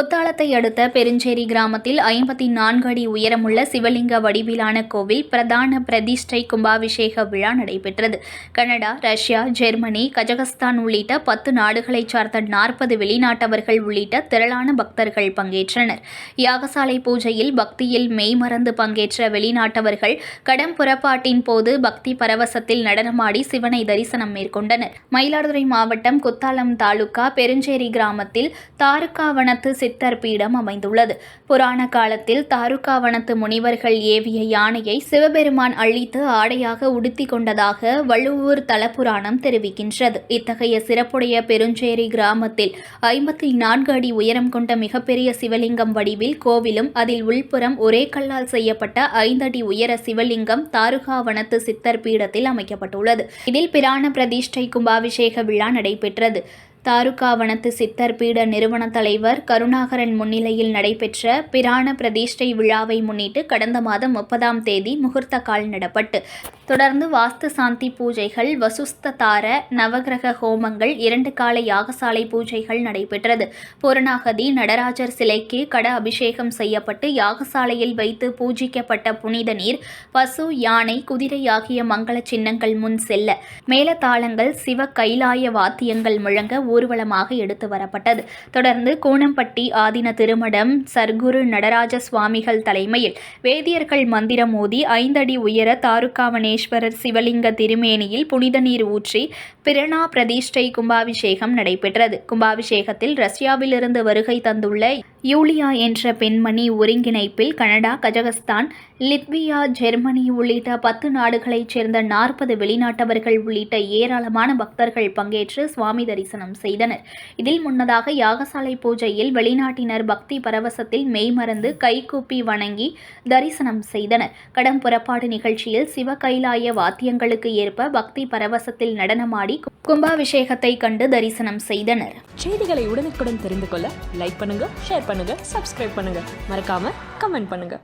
குத்தாலத்தை அடுத்த பெருஞ்சேரி கிராமத்தில் ஐம்பத்தி நான்கு அடி உயரமுள்ள சிவலிங்க வடிவிலான கோவில் பிரதான பிரதிஷ்டை கும்பாபிஷேக விழா நடைபெற்றது. கனடா ரஷ்யா ஜெர்மனி கஜகஸ்தான் உள்ளிட்ட பத்து நாடுகளைச் சார்ந்த நாற்பது வெளிநாட்டவர்கள் உள்ளிட்ட திரளான பக்தர்கள் பங்கேற்றனர். யாகசாலை பூஜையில் பக்தியில் மெய்மறந்து பங்கேற்ற வெளிநாட்டவர்கள் கடம் புறப்பாட்டின் போது பக்தி பரவசத்தில் நடனமாடி சிவனை தரிசனம் மேற்கொண்டனர். மயிலாடுதுறை மாவட்டம் குத்தாலம் தாலுகா பெருஞ்சேரி கிராமத்தில் தாருக்காவனத்து சித்தர் பீடம் அமைந்துள்ளது. புராண காலத்தில் தாருக்காவனத்து முனிவர்கள் ஏவிய யானையை சிவபெருமான் அழித்து ஆடையாக உடுத்தி கொண்டதாக வள்ளுவூர் தலப்புராணம் தெரிவிக்கின்றது. இத்தகைய சிறப்புடைய பெருஞ்சேரி கிராமத்தில் ஐம்பத்தி நான்கு அடி உயரம் கொண்ட மிகப்பெரிய சிவலிங்கம் வடிவில் கோவிலும் அதில் உள்புறம் ஒரே கல்லால் செய்யப்பட்ட ஐந்தடி உயர சிவலிங்கம் தாருகாவனத்து சித்தர் பீடத்தில் அமைக்கப்பட்டுள்ளது. இதில் பிராண பிரதிஷ்டை கும்பாபிஷேக விழா நடைபெற்றது. தாருகாவனத்து சித்தர் பீட நிறுவன தலைவர் கருணாகரன் முன்னிலையில் நடைபெற்ற பிராண பிரதிஷ்டை விழாவை முன்னிட்டு கடந்த மாதம் முப்பதாம் தேதி முகூர்த்த கால் நடப்பட்டு தொடர்ந்து வாஸ்து சாந்தி பூஜைகள் வசுஸ்த தார நவகிரக ஹோமங்கள் இரண்டு கால யாகசாலை பூஜைகள் நடைபெற்றது. பூரணாகதி நடராஜர் சிலைக்கு கட அபிஷேகம் செய்யப்பட்டு யாகசாலையில் வைத்து பூஜிக்கப்பட்ட புனித நீர் பசு யானை குதிரை ஆகிய மங்கள சின்னங்கள் முன் செல்ல மேலதாளங்கள் சிவ கைலாய வாத்தியங்கள் முழங்க ஊர்வலமாக எடுத்து வரப்பட்டது. தொடர்ந்து கோணம்பட்டி ஆதின திருமடம் சர்க்குரு நடராஜ சுவாமிகள் தலைமையில் வேதியர்கள் மந்திரம் மோதி ஐந்தடி உயர தாருக்காவனேஸ்வரர் சிவலிங்க திருமேனியில் புனித நீர் ஊற்றி பிரணா பிரதிஷ்டை கும்பாபிஷேகம் நடைபெற்றது. கும்பாபிஷேகத்தில் ரஷ்யாவிலிருந்து வருகை தந்துள்ள யூலியா என்ற பெண்மணி ஒருங்கிணைப்பில் கனடா கஜகஸ்தான் லித்வியா ஜெர்மனி உள்ளிட்ட பத்து நாடுகளைச் சேர்ந்த நாற்பது வெளிநாட்டவர்கள் உள்ளிட்ட ஏராளமான பக்தர்கள் பங்கேற்று சுவாமி தரிசனம் செய்தனர். இதில் முன்னதாக யாகசாலை பூஜையில் வெளிநாட்டினர் பக்தி பரவசத்தில் மெய்மறந்து கைகூப்பி வணங்கி தரிசனம் செய்தனர். கடம் புறப்பாடு நிகழ்ச்சியில் சிவ கைலாய வாத்தியங்களுக்கு ஏற்ப பக்தி பரவசத்தில் நடனமாடி கும்பாபிஷேகத்தை கண்டு தரிசனம் செய்தனர். செய்திகளை உடனுக்குடன் தெரிந்து கொள்ள லைக் பண்ணுங்க ஷேர் பண்ணுங்க சப்ஸ்கிரைப் பண்ணுங்க. மறக்காம கமெண்ட் பண்ணுங்க.